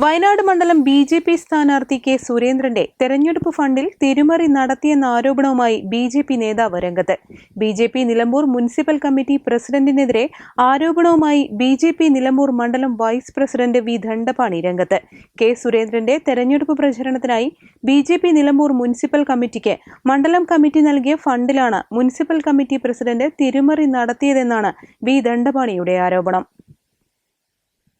Wayanad മണ്ഡലം B J P സ്ഥാനാർത്ഥി K സുരേന്ദ്രന്റെ തെരഞ്ഞെടുപ്പ് ഫണ്ടിൽ തിരിമറി നടത്തിയെന്ന ആരോപണവുമായി ബി ജെ പി നേതാവ് രംഗത്ത്. B J P Nilambur municipal committee പ്രസിഡന്റിനെതിരെ ആരോപണവുമായി ബി ജെ പി നിലമ്പൂർ മണ്ഡലം വൈസ് പ്രസിഡന്റ് വി ദണ്ഡപാണി രംഗത്ത്. കെ സുരേന്ദ്രന്റെ തെരഞ്ഞെടുപ്പ് പ്രചരണത്തിനായി B J P Nilambur municipal കമ്മിറ്റിക്ക് മണ്ഡലം കമ്മിറ്റി നൽകിയ ഫണ്ടിലാണ് മുനിസിപ്പൽ കമ്മിറ്റി പ്രസിഡന്റ് തിരിമറി നടത്തിയതെന്നാണ് വി ദണ്ഡപാണിയുടെ ആരോപണം.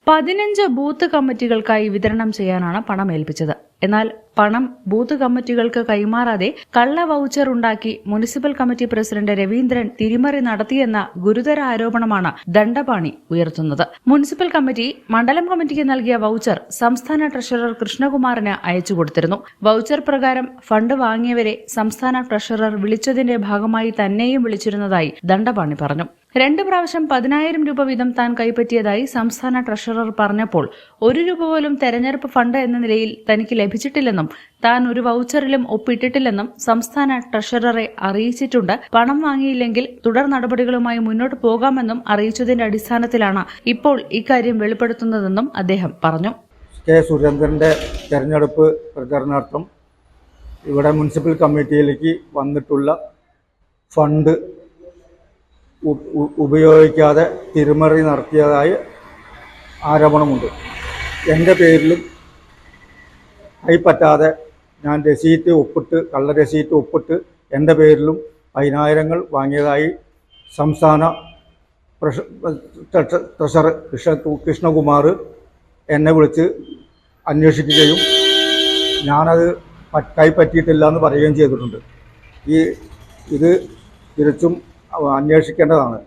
പതിനഞ്ച് ബൂത്ത് കമ്മിറ്റികൾക്കായി വിതരണം ചെയ്യാനാണ് പണം ഏൽപ്പിച്ചത്. എന്നാൽ പണം ബൂത്ത് കമ്മിറ്റികൾക്ക് കൈമാറാതെ കള്ള വൗച്ചർ ഉണ്ടാക്കി മുനിസിപ്പൽ കമ്മിറ്റി പ്രസിഡന്റ് രവീന്ദ്രൻ തിരിമറി നടത്തിയെന്ന ഗുരുതര ആരോപണമാണ് ദണ്ഡപാണി ഉയർത്തുന്നത്. മുനിസിപ്പൽ കമ്മിറ്റി മണ്ഡലം കമ്മിറ്റിക്ക് നൽകിയ വൗച്ചർ സംസ്ഥാന ട്രഷറർ കൃഷ്ണകുമാറിന് അയച്ചു കൊടുത്തിരുന്നു. വൗച്ചർ പ്രകാരം ഫണ്ട് വാങ്ങിയവരെ സംസ്ഥാന ട്രഷറർ വിളിച്ചതിന്റെ ഭാഗമായി തന്നെയും വിളിച്ചിരുന്നതായി ദണ്ഡപാണി പറഞ്ഞു. രണ്ട് പ്രാവശ്യം പതിനായിരം രൂപ വീതം താൻ കൈപ്പറ്റിയതായി സംസ്ഥാന ട്രഷറർ പറഞ്ഞപ്പോൾ ഒരു രൂപ പോലും തെരഞ്ഞെടുപ്പ് ഫണ്ട് എന്ന നിലയിൽ തനിക്ക് ലഭിച്ചിട്ടില്ലെന്നും താൻ ഒരു വൗച്ചറിലും ഒപ്പിട്ടിട്ടില്ലെന്നും സംസ്ഥാന ട്രഷററെ അറിയിച്ചിട്ടുണ്ട്. പണം വാങ്ങിയില്ലെങ്കിൽ തുടർ നടപടികളുമായി മുന്നോട്ട് പോകാമെന്നും അറിയിച്ചതിന്റെ അടിസ്ഥാനത്തിലാണ് ഇപ്പോൾ ഇക്കാര്യം വെളിപ്പെടുത്തുന്നതെന്നും അദ്ദേഹം പറഞ്ഞു. കെ സുരേന്ദ്രന്റെ തെരഞ്ഞെടുപ്പ് പ്രചരണാർത്ഥം ഇവിടെ മുനിസിപ്പൽ കമ്മിറ്റിയിലേക്ക് വന്നിട്ടുള്ള ഫണ്ട് ഉപയോഗിക്കാതെ തിരിമറി നടത്തിയതായി ആരോപണമുണ്ട്. എന്റെ പേരിലും കൈപ്പറ്റാതെ ഞാൻ രസീറ്റ് ഒപ്പിട്ട് കള്ള രസീറ്റ് ഒപ്പിട്ട് എന്റെ പേരിലും പതിനായിരങ്ങൾ വാങ്ങിയതായി സംസ്ഥാന ട്രഷറർ കൃഷ്ണ കൃഷ്ണകുമാർ എന്നെ വിളിച്ച് അന്വേഷിക്കുകയും ഞാനത് കൈപ്പറ്റിയിട്ടില്ല എന്ന് പറയുകയും ചെയ്തിട്ടുണ്ട്. ഈ ഇത് തിരിച്ചും അന്വേഷിക്കേണ്ടതാണ്.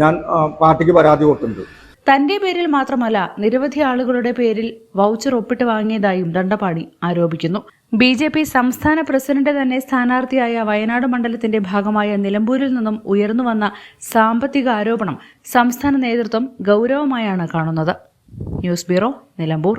ഞാൻ പാർട്ടിക്ക് പരാതി കൊടുത്തിട്ടുണ്ട്. തന്റെ പേരിൽ മാത്രമല്ല നിരവധി ആളുകളുടെ പേരിൽ വൗച്ചർ ഒപ്പിട്ട് വാങ്ങിയതായും ദണ്ഡപാണി ആരോപിക്കുന്നു. ബി ജെ പി സംസ്ഥാന പ്രസിഡന്റ് തന്നെ സ്ഥാനാർത്ഥിയായ വയനാട് മണ്ഡലത്തിന്റെ ഭാഗമായ നിലമ്പൂരിൽ നിന്നും ഉയർന്നു വന്ന സാമ്പത്തിക ആരോപണം സംസ്ഥാന നേതൃത്വം ഗൗരവമായാണ് കാണുന്നത്. News bureau Nilambur.